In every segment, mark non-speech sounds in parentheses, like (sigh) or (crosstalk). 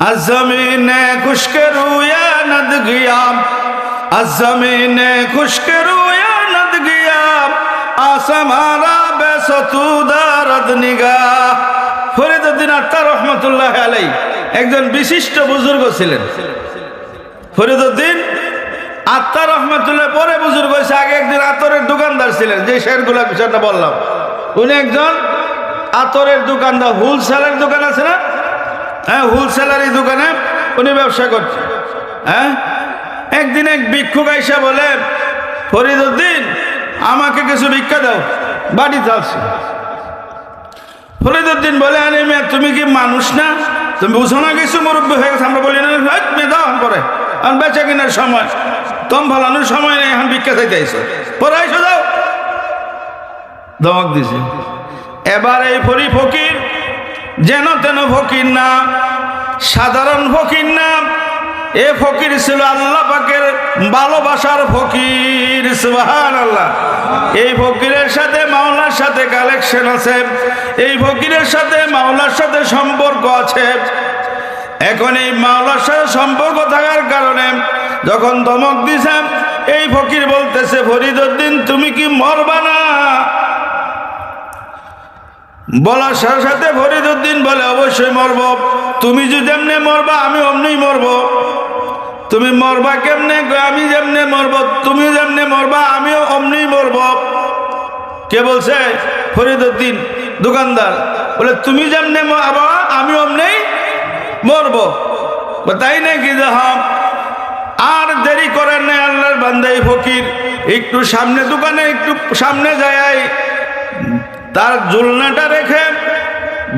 अजमीने খুশকে রুয়া নদ गया अजमीने খুশকে রুয়া নদ गया আসমারা बेसतूदा নিগা। निगा ফরিদুদ্দিন আত্মা রহমতুল্লাহ আলাই একজন বিশিষ্ট বুজুর্গ ছিলেন। ফরিদুদ্দিন আত্মা রহমতুল্লাহ পরে বুজুর্গ হয়েছে, আগে একদিন আতরের দোকানদার ছিলেন, যে শেরগুলা বিষয়টা বললাম। উনি একজন আতরের দোকানদার, হুলসেলের দোকান আছে না? হ্যাঁ হোলসেলারি দোকানে উনি ব্যবসা করছে। হ্যাঁ? একদিন এক ভিক্ষুক আইসা বলে ফরিদুদ্দিন আমাকে কিছু ভিক্ষা দাও বাড়িতে আসছে ফরিদুদ্দিন বলে আরে মেয়ে তুমি কি মানুষ না? তুমি বুঝো না কিছু? মুরব্বী হয়ে গেছে আমরা বলি না "হেৎ, মেয়ে দাও পরে। এখন বেচা কিনার সময় তম ভালানোর সময় নেই এখন ভিক্ষা চাইতে আইসো। পরে আইসো দাও। ধমক দিছে। এবার এই ফরি ফকির যেন তেন ফকির না, সাধারণ ফকির না। এ ফকির ছিল আল্লাহ পাকের ভালোবাসার ফকির সুবাহান আল্লাহ এই ফকিরের সাথে মাওলার সাথে কালেকশন আছে, এই ফকিরের সাথে মাওলার সাথে সম্পর্ক আছে। এখন এই মাওলার সাথে সম্পর্ক থাকার কারণে যখন ধমক দিছে, এই ফকির বলতেছে ফরিদুদ্দিন তুমি কি মরবা না? বলার সাথে সাথে ফরিদুদ্দিন বলে, অবশ্যই মরব। তুমি যদি এমনি মরবা, আমি অমনি মরব। তুমি মরবা কেমনে? আমি যেমনে মরব, তুমি যেমনে মরবা, আমিও অমনি মরব। কে বলছে? ফরিদুদ্দিন দোকানদার। বলে, তুমি যেমনে মরবা আমি অমনি মরব। তাই নাকি যে হ্যাঁ আর দেরি করেন না আল্লাহর বান্দাই ফকির। একটু সামনে দোকানে, একটু সামনে যায় তার জুলনাটা রেখে,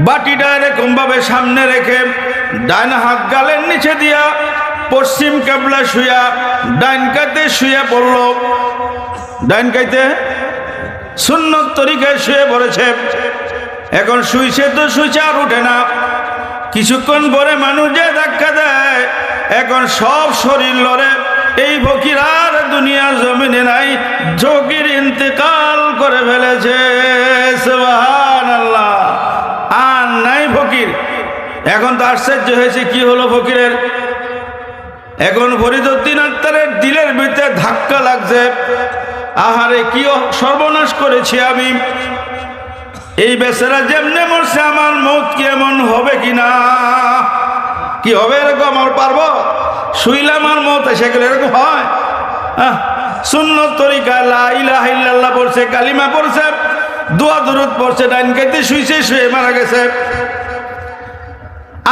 বাটিটা এরকম ভাবে সামনে রেখে, ডান হাত গালের নিচে দিয়া পশ্চিম কেবলা শুয়া ডাইন কাতে শুয়ে পড়ল। ডাইন কাইতে সুন্নত তরিকায় শুয়ে পড়েছে। এখন শুইছে তো শুইছে আর উঠে না। কিছুক্ষণ পরে মানুষ যে ধাক্কা দেয়, এখন সব শরীর লড়ে। এই ফকির আর দুনিয়ার জমিনে নাই যোগীর ইন্তেকাল করে ফেলেছে সুবহান আল্লাহ আর নাই ফকির এখন তো আশ্চর্য হয়েছে, কি হলো ফকিরের? এখন ফরিদুদ্দিন আত্মারের দিলের ভিতরে ধাক্কা লাগছে। আহারে, কি সর্বনাশ করেছি আমি। এই বেচারা যেমনে মরছে, আমার মত কি এমন হবে কি না কি হবে এরকম? আমার পারব? শুইলে আমার মত, এসে গেলে, এরকম হয়? সুন্নত তরিকা, লা ইলাহা ইল্লাল্লাহ পড়ছে, কালিমা পড়ছে, দোয়া দূরত পড়ছে ডাইন খাইতে শুইছে, শুয়ে মারা গেছে।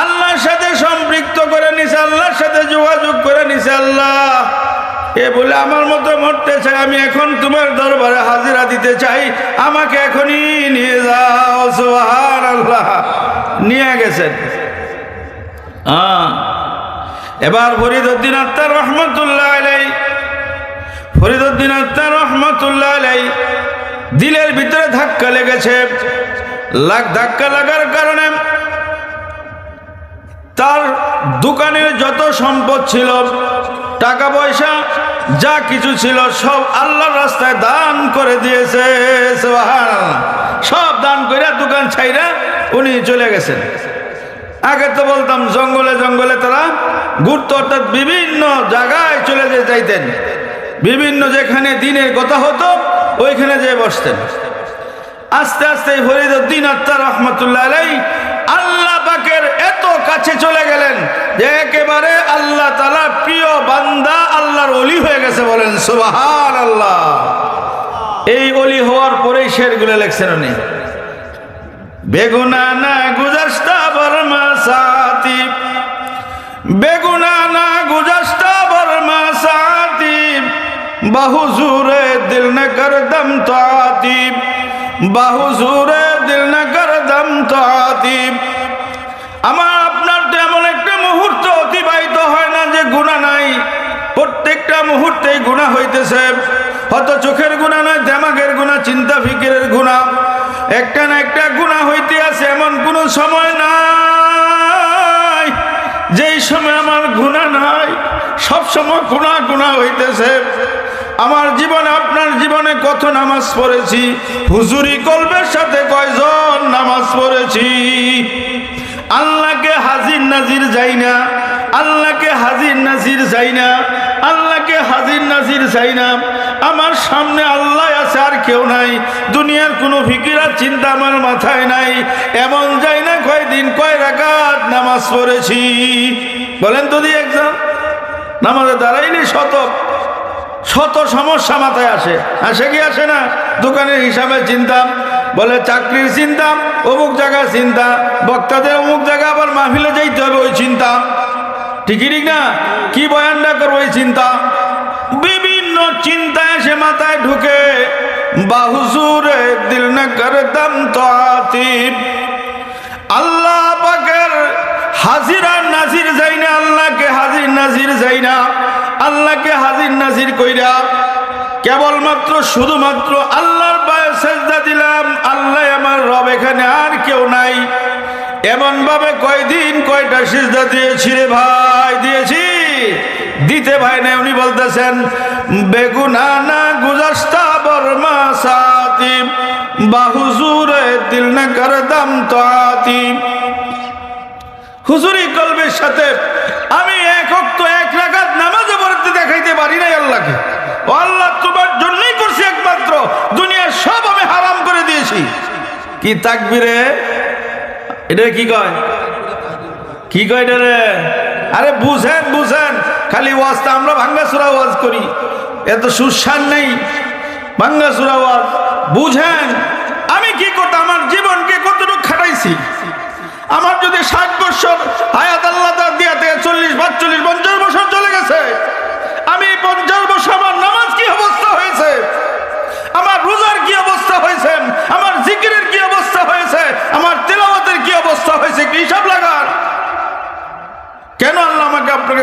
আল্লাহর সাথে সম্পৃক্ত করে নিছে, আল্লাহর সাথে যোগাযোগ করে নিছে আল্লাহ। এ বলে, আমার মতো মরতে চাই, আমি এখন তোমার দরবারে হাজিরা দিতে চাই, আমাকে এখনই নিয়ে যাও। সোহার আল্লাহ নিয়ে গেছেন। হ্যাঁ। এবার ফরিদুদ্দিন আত্মার রহমতুল্লাহ আলাই ফরিদুদ্দিন আত্মার রহমতুল্লাহ আলাই দিলের ভিতরে ধাক্কা লেগেছে। লাগ, ধাক্কা লাগার কারণে তার দোকানের যত সম্পদ ছিল, টাকা পয়সা, যা কিছু ছিল, সব আল্লাহর রাস্তায় দান করে দিয়েছে। সব দান করে দোকান ছাইরা উনি চলে গেছেন। আগে তো বলতাম, জঙ্গলে জঙ্গলে তারা ঘুরতো, অর্থাৎ বিভিন্ন জায়গায় চলে যেতে চাইতেন বিভিন্ন যেখানে দিনের কথা হতো, ওইখানে যেয়ে বসতেন। আস্তে আস্তে ফরিদুদ্দিন আত্মা রহমতুল্লাহ আলাই কাছে চলে গেলেন। যে একেবারে আল্লাহ তালা প্রিয় বান্দা, আল্লাহর অলি হয়ে গেছে বলেন সুবাহান আল্লাহ এই অলি হওয়ার পরেই শেরগুলো লেখছেন উনি, বেগুনা না গুজস্তা বর্মা সাথী বেগুনা না গুজস্তা বর্মা সাথী দিল ন কর দম তো আতি বাহু জুরে দিল ন কর দম তো আমার মুহূর্তেই গুণা হইতেছে। হয়তো চোখের গুণা নয়, দেমাগের গুণা, চিন্তা ফিকিরের গুণা। একটা না একটা গুণা হইতে আছে এমন কোনো সময় নাই। যেই সময় আমার গুণা নাই, সব সময় গুণা গুণা হইতেছে। আমার জীবনে, আপনার জীবনে কত নামাজ পড়েছি? হুজুরি কলবের সাথে কয়জন নামাজ পড়েছি? আল্লাহকে হাজির নাজির যাই না, আল্লাহকে হাজির নাজির যাই না। নাজির চাই না। আমার সামনে আল্লাহ আছে, আর কেউ নাই। দুনিয়ার কোনো ফিকিরার চিন্তা আমার মাথায় নাই। এমন যাই না, কয়দিন, কয় রাকাত নামাজ পড়েছি। বলেন তো দিয়ে একজন। নামাজে দাঁড়াইনি শত শত সমস্যা মাথায় আসে। আসে কি আসে না? দোকানের হিসাবে চিন্তা বলে চাকরির চিন্তা অমুক জায়গার চিন্তা। বক্তাদের অমুক জায়গা, আবার মাহফিলে যাইতে হবে, ওই চিন্তা। ঠিকই ঠিক না? কি বয়ানটা করব ওই চিন্তা? বিভিন্ন চিন্তা এসে মাথায় ঢুকে বাহুসুরে দিল না করতাম তো আল্লাহ পাকের হাজিরা নাজির যাই না আল্লাহকে হাজির নাজির যাই না আল্লাহকে হাজির নাজির কইরা কেবলমাত্র, শুধুমাত্র আল্লাহর পায়ে সেজদা দিলাম, আল্লাহ আমার রব এখানে আর কেউ নাই। এমনভাবে কয়দিন, কয়টা সিজদা দিয়েছি রে ভাই, দিয়েছি? দিতে ভাই না উনি বলতেছেন, বেগুনানা গুজাস্তা বর্মা সাতিম বাহুজুরে দিল না করদাম তো আতিম হুজুরি কলবের সাথে আমি এক অক্ত এক রাখাত নামাজে পড়তে দেখাইতে পারি নাই আল্লাহকে। ও আল্লাহ, তোমার জন্যই করছি একমাত্র, দুনিয়ার সব আমি হারাম করে দিয়েছি। কি তাকবিরে? এটা কি কয়? কি কয় এটা রে? আরে বুঝেন বুঝেন। খালি ওয়াজটা আমরা ভাঙ্গাসুরা ওয়াজ করি। এত সুসান নেই। ভাঙ্গাসুরা ওয়াজ। বুঝেন? আমি কি করতাম আমার জীবনকে কতটুকু খাটাইছি? আমার যদি ষাট বছর হায়াত আল্লাহ তার দিয়া থেকে চল্লিশ পাঁচচল্লিশ পঞ্চাশ বছর চলে গেছে, আমি পঞ্চাশ বছর আমার নামাজ কি অবস্থা হয়েছে আমার রোজার কি অবস্থা হয়েছে আমার জিকিরের কি অবস্থা হয়েছে আমার তেলাওয়াতের কি অবস্থা হয়েছে কি হিসাব লাগান কেন আল্লাহ আমাকে আপনাকে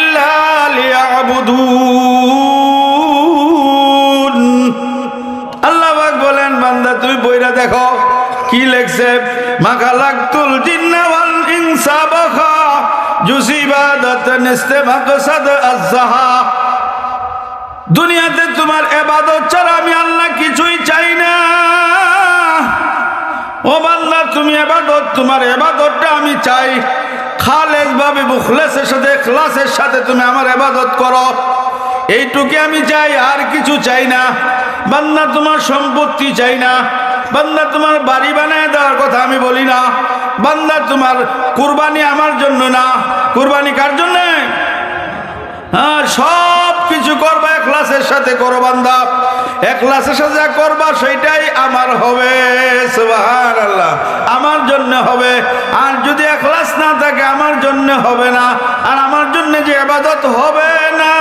আল্লাহ বলেন, বান্দা বইরা দেখো, কি লেখছে? মা খালাকতুল জিন্না ইনসা বাখা জুসিবাদাত নিস্তে মাকসাদ আযহা দুনিয়াতে তোমার এবাদত ছাড়া আমি আল্লাহ কিছুই চাই না। ও বান্দা, তুমি এবাদত, তোমার এবাদতটা আমি চাই। খালেজ ভাবে মুখলেসের সাথে ক্লাসের সাথে তুমি আমার এবাদত করো। এইটুকু আমি চাই, আর কিছু চাই না। বান্না তোমার সম্পত্তি চাই না। বান্দা, তোমার বাড়ি বানায় দেওয়ার কথা আমি বলি না। বান্দা, তোমার কুরবানি আমার জন্য না। কুরবানি কার জন্য? হ্যাঁ সব কিছু করবা একলাসের সাথে করো বান্দা। একলাসের সাথে যা করবা সেটাই আমার হবে। আল্লাহ আমার জন্য হবে। আর যদি একলাস না থাকে, আমার জন্য হবে না। আর আমার জন্য যে আবাদত হবে না,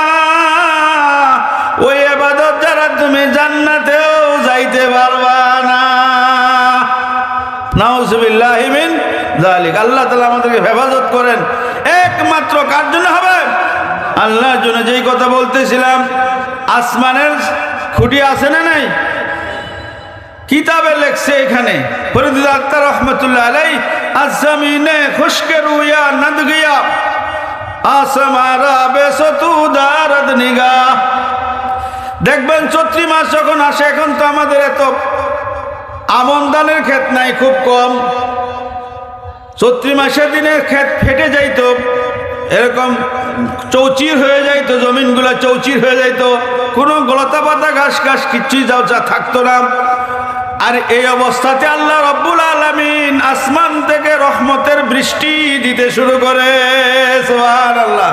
ওই আবাদত যারা তুমি জান্নাতেও যাইতে পারবা না। নাউজুবিল্লাহিমিন আল্লাহ তালা আমাদেরকে হেফাজত করেন। একমাত্র কার জন্য হবে আল্লাহর জন্য যেই কথা বলতেছিলাম, আসমানের খুঁটি আছে না নাই? কিতাবে লেখছে এখানে, ফরিদুল আক্তার রহমতুল্লাহ আলাই খুশকে রুয়া নদ গিয়া আসমারা বেসতু দারদ নিগা। দেখবেন চৈত্রি মাস যখন আসে, এখন তো আমাদের এত আমন ধানের ক্ষেত নাই, খুব কম। চৈত্রি মাসের দিনে ক্ষেত ফেটে যাইতো, এরকম চৌচির হয়ে যাইতো, জমিনগুলো চৌচির হয়ে যাইতো। কোনো গলতা পাতা, ঘাস ঘাস, কিচ্ছুই যাও যা থাকতো না। আর এই অবস্থাতে আল্লাহ রব্বুল আলমিন আসমান থেকে রহমতের বৃষ্টি দিতে শুরু করে আল্লাহ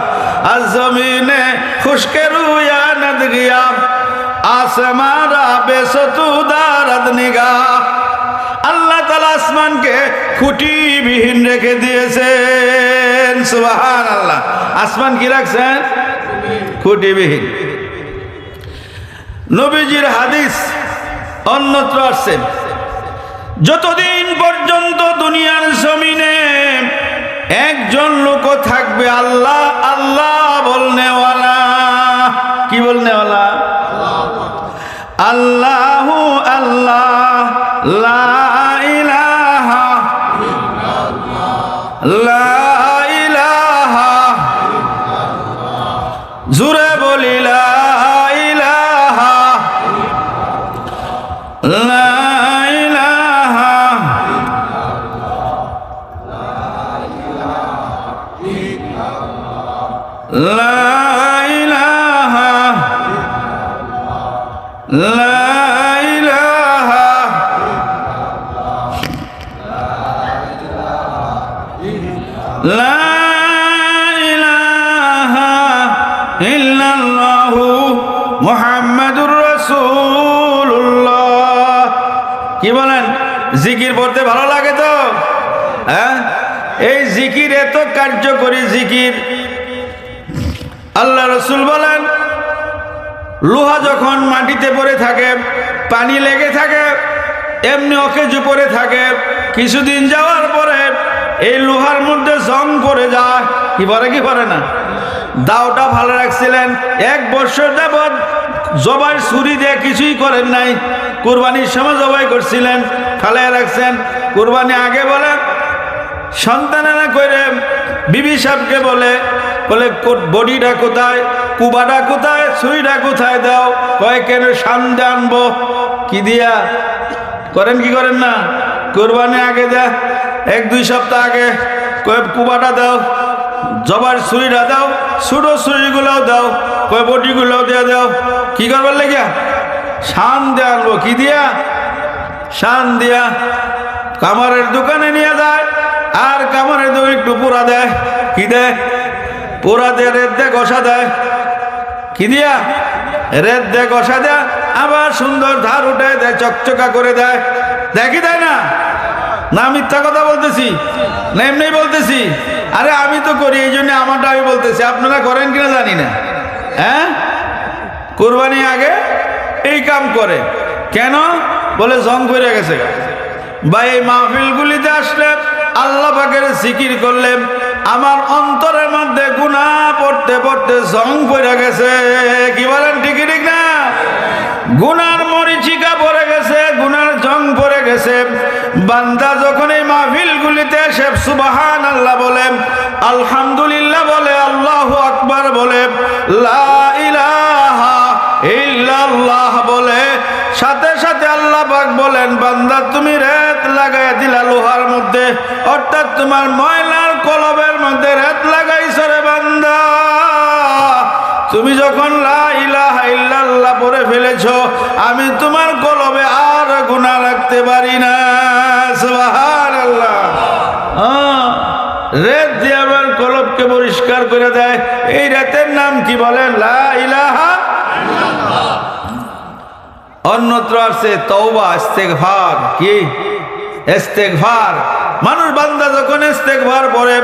আজ জমিনে খুশকে রুয়া নদ গিয়া আসমারা বেসতু দারদ নিগা আল্লাহ তালা আসমানকে খুঁটিবিহীন রেখে দিয়েছেন। সুবাহান আল্লাহ আসমান কি রাখছেন? খুঁটিবিহীন। নবীজির হাদিস অন্যত্র আসছেন যতদিন পর্যন্ত দুনিয়ার জমিনে একজন লোক থাকবে, আল্লাহ আল্লাহ বলনেওয়ালা ইল্লাল্লাহু মুহাম্মাদুর রাসূলুল্লাহ। কি বলেন? জিকির পড়তে ভালো লাগে তো? হ্যাঁ? এই জিকির এত কার্যকরী জিকির। আল্লাহ রসুল বলেন, লোহা যখন মাটিতে পড়ে থাকে, পানি লেগে থাকে, এমনি অকেজু পড়ে থাকে, কিছুদিন যাওয়ার পরে এই লোহার মধ্যে জং পড়ে যায়। কি পরে কি পরে না? দাওটা ভালো রাখছিলেন। এক বছর যাবৎ জবাই ছুরি দিয়ে কিছুই করেন নাই। কুরবানির সময় জবাই করছিলেন ফালাই রাখছেন। কুরবানি আগে বলেন সন্তানেরা কইরে, বিবি সাহেবকে বলে বলে বডিটা কোথায়? কুবাটা কোথায়? ছুরিটা কোথায় দাও? কয়, কেন সামনে আনব? কি দিয়া? করেন কি করেন না? কোরবানি আগে যা এক দুই সপ্তাহ আগে। কয়, কুবাটা দাও। জবার ছুরিটা দাও, ছোটো ছুরিগুলোও দাও, কয় বটিগুলোও দিয়ে দাও। কি করবার লেগিয়া? শান দিয়ে আনব। কি দিয়া? শান দিয়া। কামারের দোকানে নিয়ে যায়, আর কামারের দোকানে একটু পোড়া দেয়। কি দেয়? পোড়া দিয়ে রেত দেয়, ঘষা দেয়। কি দিয়া? রেত দেয়, ঘষা দেয়, আবার সুন্দর ধার উঠে দেয়, চকচকা করে দেয়। দেখি দেয় না? না, মিথ্যা কথা বলতেছি। না এমনি বলতেছি। আরে, আমি তো করি, এই জন্য আমারটা আমি বলতেছি। আপনারা করেন কিনা জানি না। হ্যাঁ? কোরবানি আগে এই কাম করে। কেন? বলে জং করে গেছে। বা এই মাহফিলগুলিতে আসলে আল্লাহ পাকের জিকির করলে আমার অন্তরের মধ্যে গুণা পড়তে পড়তে জং পড়ে গেছে। কি বলেন, ঠিকই ঠিক না? গুনার মরিচিকা পড়ে গেছে। বান্দা যখন এই মাহফিলগুলিতে এসে সুবাহান আল্লাহ বলে, আলহামদুলিল্লাহ বলে, আল্লাহু আকবার বলে ইল্লাল্লাহ বলে, সাথে সাথে আল্লাহ পাক বলেন, বান্দা তুমি রেত লাগাই দিলা লোহার মধ্যে, অর্থাৎ তোমার ময়লার কলবের মধ্যে রেত লাগাইছ রে বান্দা। তুমি যখন লা ইলাহা ইল্লাল্লাহ পড়ে ফেলেছো, আমি তোমার কলবে আর গুনাহ রাখতে পারি না, সুবহানাল্লাহ। হ্যাঁ রেত দিয়ে আমার কলবকে পরিষ্কার করে দেয়। এই রেতের নাম কি বলেন? লা ইলাহা অন্যত্র আছে তওবা, ইস্তেগফার। কি? ইস্তেগফার। মানুষ বান্দা যখন ইস্তেগফার পড়ে,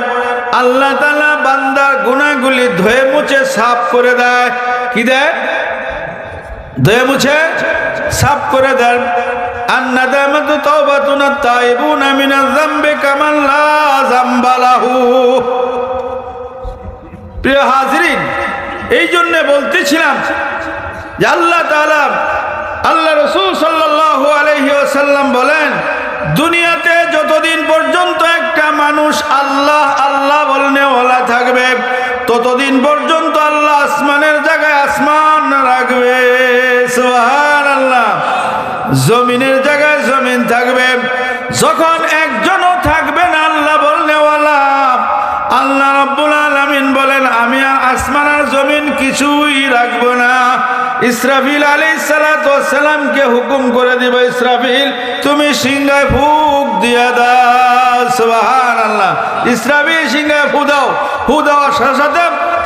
আল্লাহ তাআলা বান্দার গুনাহগুলি ধুয়ে মুছে সাফ করে দেয়। কি দেয়? ধুয়ে মুছে সাফ করে দেন। الندامة توبة التائبون من الذنب كمن لا ذنب له প্রিয় হাজরিন এই জন্য বলতেছিলাম যে আল্লাহ তাআলা আল্লাহ রসুল সাল্লাল্লাহু আলাইহি ওয়াসাল্লাম বলেন দুনিয়াতে যতদিন পর্যন্ত একটা মানুষ আল্লাহ আল্লাহ বলনেওয়ালা থাকবে ততদিন পর্যন্ত জমিনের জায়গায় জমিন থাকবে। যখন একজনও থাকবে না, আল্লাহ বলনেওয়ালা আল্লাহ রাব্বুল আলামিন বলেন, আমি আর আসমান আর জমিন কিছুই রাখব না। ইসরাফিল আলাইহিস সালাতু সালামকে হুকুম করে দিব, ইসরাফিল, তুমি সিংহায় ফুক দিয়া দাও। সুবহানাল্লাহ। ইসরাফিল সিংহায় ফু দাও। ফু সাথে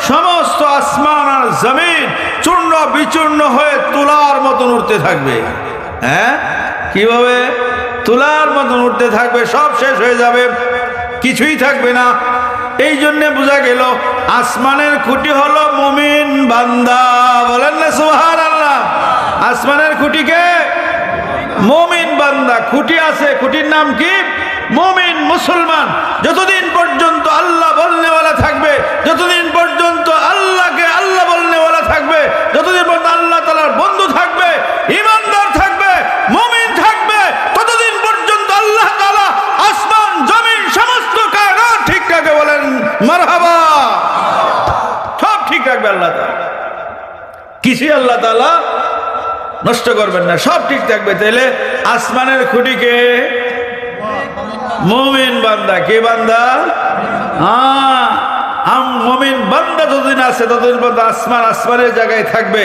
সমস্ত আসমান আর জমিন চূর্ণ বিচূর্ণ হয়ে তুলার মতন উঠতে থাকবে। হ্যাঁ? কীভাবে? তুলার মতন উঠতে থাকবে, সব শেষ হয়ে যাবে। কিছুই থাকবে না। এই জন্য বোঝা গেল, আসমানের খুঁটি হলো মুমিন বান্দা। বলেন না সুহার আল্লাহ আসমানের খুঁটিকে মুমিন বান্দা। খুঁটি আছে, খুঁটির নাম কি? মুমিন মুসলমান। যতদিন পর্যন্ত আল্লাহ বলনেওয়ালা থাকবে, যতদিন পর্যন্ত আল্লাহকে আল্লাহ বলনেওয়ালা থাকবে, যতদিন পর্যন্ত আল্লাহ তালার বন্ধু থাকবে ইমানদার থাকবে মুমিন থাকবে ততদিন পর্যন্ত আল্লাহ তালা আসমান জমিন সমস্ত কায়নাত ঠিক রাখে বলেন মারহাবা সব ঠিক রাখবে আল্লাহ তালা কিছুই আল্লাহ তালা নষ্ট করবেন না। সব ঠিক থাকবে। তাহলে আসমানের খুঁটিকে মমিন বান্দা। কে বান্দা? হ্যাঁ মমিন বান্দা যতদিন আছে, ততদিন পর্যন্ত আসমান আসমানের জায়গায় থাকবে।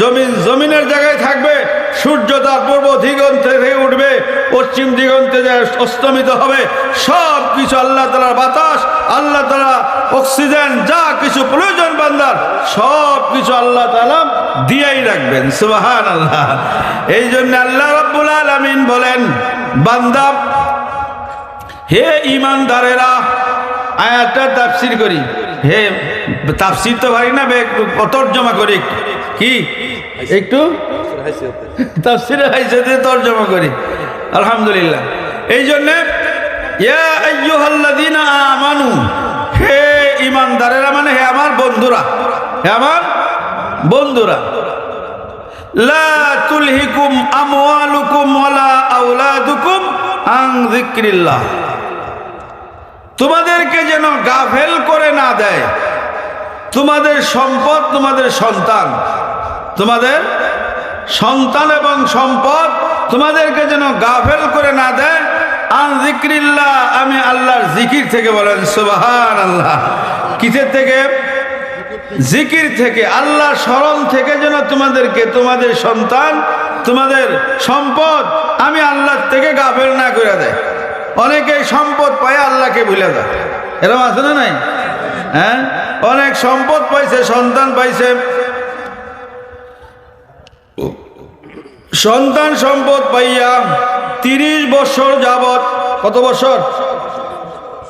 জমিন জমিনের জায়গায় থাকবে। সূর্য তার পূর্ব দিগন্তে থেকে উঠবে, পশ্চিম দিগন্তে যে অস্তমিত হবে, সব কিছু আল্লাহ তালার বাতাস, আল্লাহ তালা অক্সিজেন, যা কিছু প্রয়োজন বান্দার, সব কিছু আল্লাহ তালা দিয়েই রাখবেন সুবাহান আল্লাহ এই জন্য আল্লাহ রব্বুল আলমিন বলেন, বান্দা, হে ইমানদারেরা আয়াতটা তাফসির করি। হে, তাফসির তো পারি না তর্জমা করি। কি? একটু? তাফসিরে তর্জমা করি। আলহামদুলিল্লাহ। এই জন্যে আমানু, হে ইমানদারেরা মানে হে আমার বন্ধুরা, হে আমার বন্ধুরা, লা তুলহিকুম আমওয়ালুকুম ওয়ালা আওলাদুকুম আন যিকরিল্লাহ। তোমাদেরকে যেন গাফেল করে না দেয়। তোমাদের সম্পদ তোমাদের সন্তান। তোমাদের সন্তান এবং সম্পদ তোমাদেরকে যেন গাফেল করে না দেয়। আন আমি আল্লাহর জিকির থেকে বলেন সুবাহান আল্লাহ কিসের থেকে? জিকির থেকে আল্লাহ স্মরণ থেকে যেন তোমাদেরকে, তোমাদের সন্তান, তোমাদের সম্পদ আমি আল্লাহর থেকে গাফেল না করে দেয়। অনেকে সম্পদ পায় আল্লাহকে ভুলে যায়। এরকম আছে না নাই? হ্যাঁ? অনেক সম্পদ পাইছে, সন্তান পাইছে। সন্তান সম্পদ পাইয়া তিরিশ বছর যাবত কত বছর?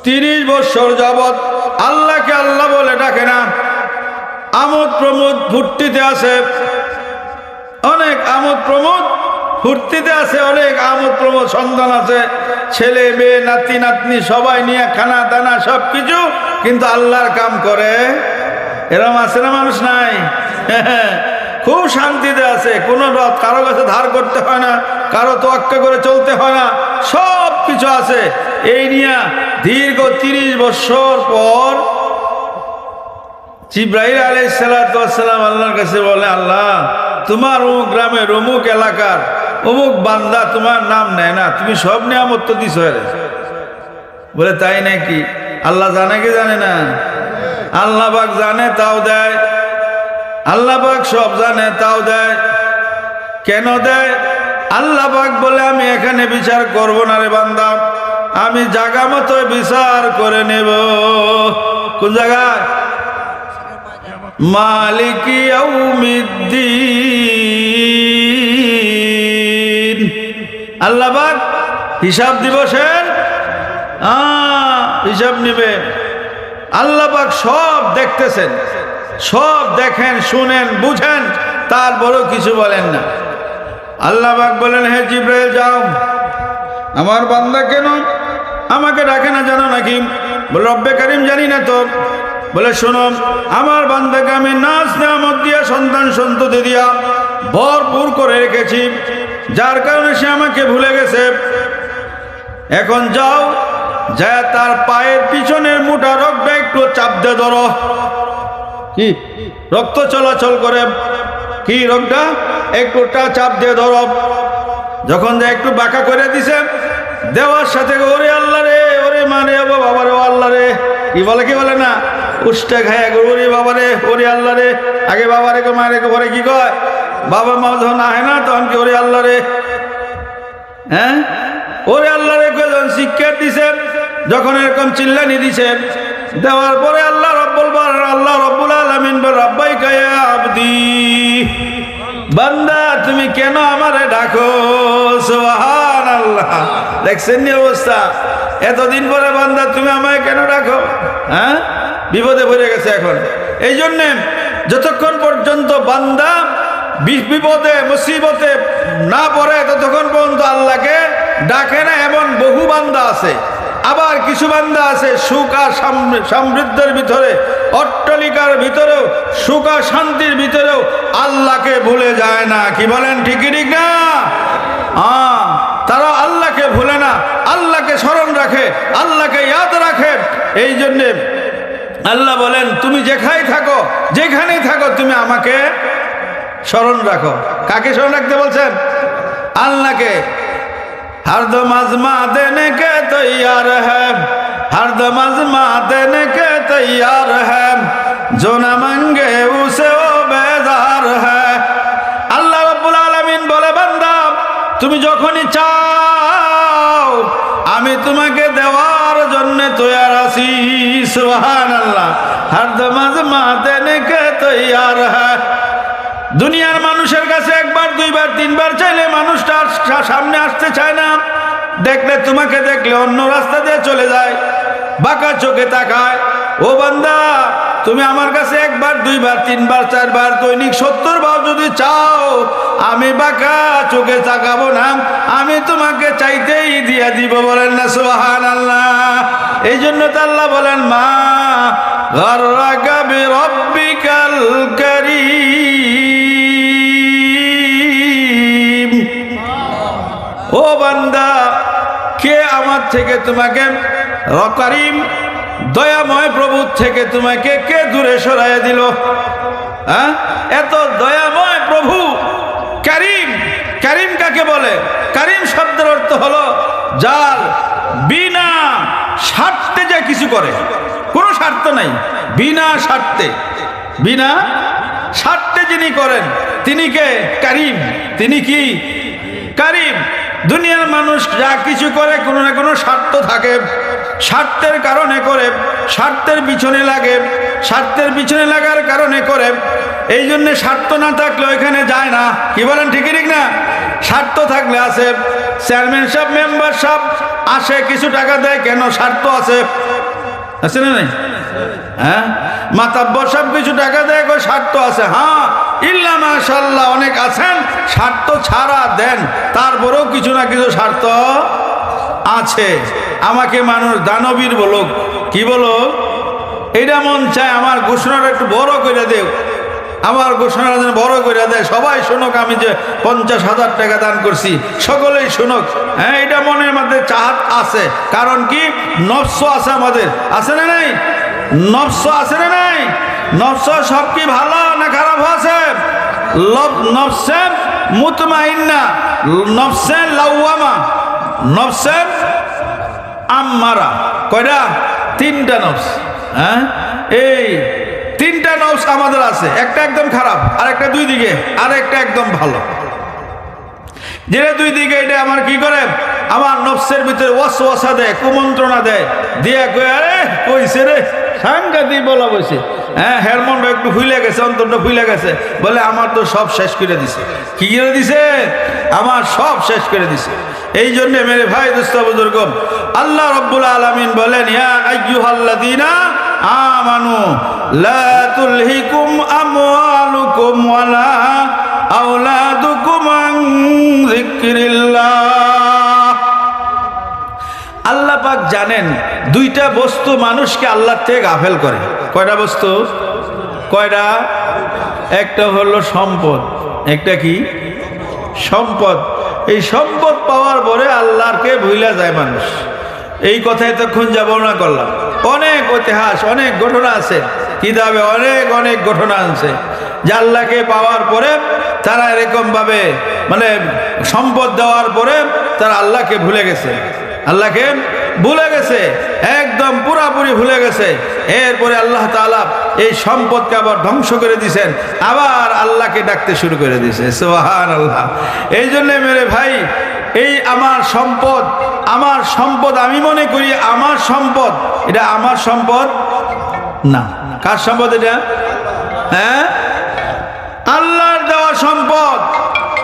তিরিশ বছর যাবত আল্লাহকে আল্লাহ বলে ডাকে না। আমোদ প্রমোদ ফুর্তিতে আছে। অনেক আমোদ প্রমোদ ফুর্তিতে আছে, অনেক আমোদ প্রমোদ সন্তান আছে। ছেলে, মেয়ে, নাতি, নাতনি, সবাই নিয়ে খানা, দানা সব কিছু কিন্তু আল্লাহর কাম করে। এরম আছে না মানুষ নাই? (laughs) খুব শান্তিতে আছে, কোনো কারও কাছে ধার করতে হয় না, কারও তোয়াক্কা করে চলতে হয় না সব কিছু আছে। এই নিয়ে দীর্ঘ তিরিশ বছর পর জিব্রাহিল আলাই সালাম আল্লাহর কাছে বলে, আল্লাহ, তোমার অমুক গ্রামের অমুক এলাকার অমুক বান্দা তোমার নাম নেয় না, তুমি সব নিয়ামত তো দিস বলে, তাই নাকি? আল্লাহ জানে কি জানে না? আল্লাহ পাক জানে, তাও দেয়। আল্লাহ পাক সব জানে, তাও দেয়। কেন দেয়? আল্লাহ পাক বলে, আমি এখানে বিচার করব না রে বান্দা। আমি জাগা মতো বিচার করে নেব। কোন জায়গায়? মালিক ইয়াউমিদ্দিন। আল্লাহ পাক হিসাব দিবসের হিসাব নেবে আল্লাহ পাক সব দেখতেছেন, সব দেখেন, শুনেন, বুঝেন, তারপরও কিছু বলেন না। আল্লাহ পাক বলেন, হে জিব্রাইল, যাও। আমার বান্দা কেন আমাকে ডাকে না জানো নাকি? বলে, রব্বে কারিম জানি না তো। বলে, শোনো, আমার বান্দাকে আমি নাচ নেয়ামত দিয়া সন্তান সন্ততি দিয়া ভরপুর করে রেখেছি। যার কারণে সে আমাকে ভুলে গেছে। এখন যাও যা তার পায়ের পিছনের মোটা রক্ত একটু চাপ দে ধরো। কি? রক্ত চলাচল করে। কি রোগটা? একটুটা চাপ দিয়ে ধরো। যখন যে একটু বাঁকা করে দিছে, দেওয়ার সাথে ওরে আল্লাহ রে, ওরে মানে ও বাবা রে আল্লাহ রে। কি বলে কি বলে না? উষ্টা খায় ওরে বাবা রে, ওরে আল্লাহ রে। আগে বাবা রে মা রে পরে কি কয়? বাবা মা যখন আহে না, তখন কি ওরে আল্লাহ রে হ্যাঁ? ওরে আল্লাহ রে যখন শিক্ষা দিছে যখন এরকম চিল্লানি দিছে দেওয়ার পরে আল্লাহ রব্বুল আল্লাহ রব্বুল আলামিন রব্বাই কায়া আবদি, বান্দা, তুমি কেন আমারে ডাকো? সুবহান আল্লাহ দেখছেন নি অবস্থা? এতদিন পরে বান্দা, তুমি আমায় কেন ডাকো? হ্যাঁ? বিপদে পড়ে গেছে এখন। এই জন্যে যতক্ষণ পর্যন্ত বান্দা বিপদে, মুসিবতে না পড়ে ততক্ষণ পর্যন্ত আল্লাহকে ডাকে না, এমন বহু বান্দা আছে। আবার কিছু বান্দা আছে সুখ আর সাম- সমৃদ্ধের ভিতরে, অট্টালিকার ভিতরেও, সুখ আর শান্তির ভিতরেও আল্লাহকে ভুলে যায় না। কি বলেন ঠিকই ঠিক না? তারা আল্লাহকে ভুলে না, আল্লাহকে স্মরণ রাখে, আল্লাহকে ইয়াদ রাখে। এই জন্যে আল্লাহ বলেন, তুমি যেখানে থাকো, যেখানেই থাকো, তুমি আমাকে স্মরণ রাখো। কাকে স্মরণ রাখতে বলছেন? আল্লাহকে। হার্দ কে কে হ্যাঁ আল্লাহ বলে, বান্দা, তুমি যখনই চাও, আমি তোমাকে দেওয়ার জন্য তৈয়ার আছি। সুহান আল্লাহ হার্দ মা দেনে কে তৈয়ার হ্যাঁ দুনিয়ার মানুষের কাছে একবার, দুইবার, তিনবার চাইলে মানুষটা সামনে আসতে চায় না। দেখলে তোমাকে দেখলে অন্য রাস্তা দিয়ে চলে যায়, বাঁকা চোখে তাকায়। ও বান্দা, তুমি আমার কাছে একবার, দুইবার, তিনবার, চারবার দৈনিক সত্তর বার যদি চাও, আমি বাঁকা চোখে তাকাবো না। আমি তোমাকে চাইতেই দিয়া দিব বলেন না সোহান আল্লাহ এই জন্য তো আল্লাহ বলেন, মা গর্রাকা বিরব্বিকাল থেকে তোমাকে রকারিম দয়াময় প্রভু থেকে তোমাকে কে দূরে সরাইয়া দিল? হ্যাঁ? এত দয়াময় প্রভু কারিম কারিম কাকে বলে? কারিম শব্দের অর্থ হলো যার বিনা স্বার্থে যে কিছু করে। কোনো স্বার্থ নাই। বিনা স্বার্থে। বিনা স্বার্থে যিনি করেন, তিনি কে? কারিম। তিনি কি? দুনিয়ার মানুষ যা কিছু করে, কোনো না কোনো স্বার্থ থাকে। স্বার্থের কারণে করে, স্বার্থের পিছনে লাগে। স্বার্থের পিছনে লাগার কারণে করে। এই জন্যে স্বার্থ না থাকলে ওইখানে যায় না। কি বলেন, ঠিকই ঠিক না? স্বার্থ থাকলে আছে। চেয়ারম্যান সাহেব, মেম্বার সাহেব আসে, কিছু টাকা দেয়, কেন স্বার্থ আছে? আছে না নাই? হ্যাঁ? মাতাব্বর সব কিছু টাকা দেয় স্বার্থ আছে? হ্যাঁ ইল্লা মাশাল্লাহ অনেক আছেন, স্বার্থ ছাড়া দেন, তারপরেও কিছু না কিছু স্বার্থ আছে। আমাকে মানুষ দানবীর বলুক, কি বলো এটা মন চায়, আমার ঘোষণাটা একটু বড় করে দেও। আমার ঘোষণা যেন বড় করে দেয়। সবাই শুনুক আমি যে পঞ্চাশ হাজার টাকা দান করছি, সকলেই শুনুক। হ্যাঁ এটা মনের মধ্যে চাহাত আছে। কারণ কি? নফস আছে আমাদের। আছে না নাই? নবস আছে না নাই? নবস সব কি ভালো? আছে নফসে মুতমাইন্না, নফসে লাউয়ামা, নফসে আম্মারা। কয়টা? তিনটা নফস। হ্যাঁ? এই তিনটা নফস আমাদের আছে। একটা একদম খারাপ আর একটা দুই দিকে আর একটা একদম ভালো। যেটা দুই দিকে, এটা আমার কি করে? আমার নফসের ভিতরে ওয়াস ওয়াসা দেয়, কুমন্ত্রণা দেয়। দিয়ে কই আরে কইছে রে, সাংঘাতিক বলা বসে হ্যাঁ হেরমনটা একটু ফুলে গেছে, অন্তরটা ফুলে গেছে। বলে, আমার তো সব শেষ করে দিছে। কি করে দিছে? আমার সব শেষ করে দিছে। এই জন্যে মেরে ভাই, দুস্তা বুজুর্গ, আল্লাহ রব্বুল আলামিন বলেন, ইয়া আইয়ুহাল্লাযীনা আমানু, লা তুলহিকুম আমওয়ালুকুম ওয়ালা আল্লাহ পাক জানেন দুইটা বস্তু মানুষকে আল্লাহ থেকে গাফেল করে। কয়টা বস্তু? কয়টা? একটা হলো সম্পদ, একটা কি? সম্পদ। এই সম্পদ পাওয়ার পরে আল্লাহকে ভুলে যায় মানুষ। এই কথা এতক্ষণ যা বর্ণনা করলাম। অনেক ইতিহাস, অনেক ঘটনা আছে। কিতাবে অনেক অনেক ঘটনা আছে। যে আল্লাহকে পাওয়ার পরে তারা এরকম ভাবে মানে সম্পদ দেওয়ার পরে তারা আল্লাহকে ভুলে গেছে। আল্লাহকে ভুলে গেছে। একদম পুরাপুরি ভুলে গেছে। এরপরে আল্লাহ তাআলা এই সম্পদকে আবার ধ্বংস করে দিয়েছেন। আবার আল্লাহকে ডাকতে শুরু করে দিয়েছে। সোহান আল্লাহ এই জন্য মেরে ভাই, এই আমার সম্পদ আমার সম্পদ আমি মনে করি আমার সম্পদ। এটা আমার সম্পদ না। কার সম্পদ এটা? হ্যাঁ? আল্লাহর দেওয়া সম্পদ।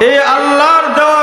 এই আল্লাহর দেওয়া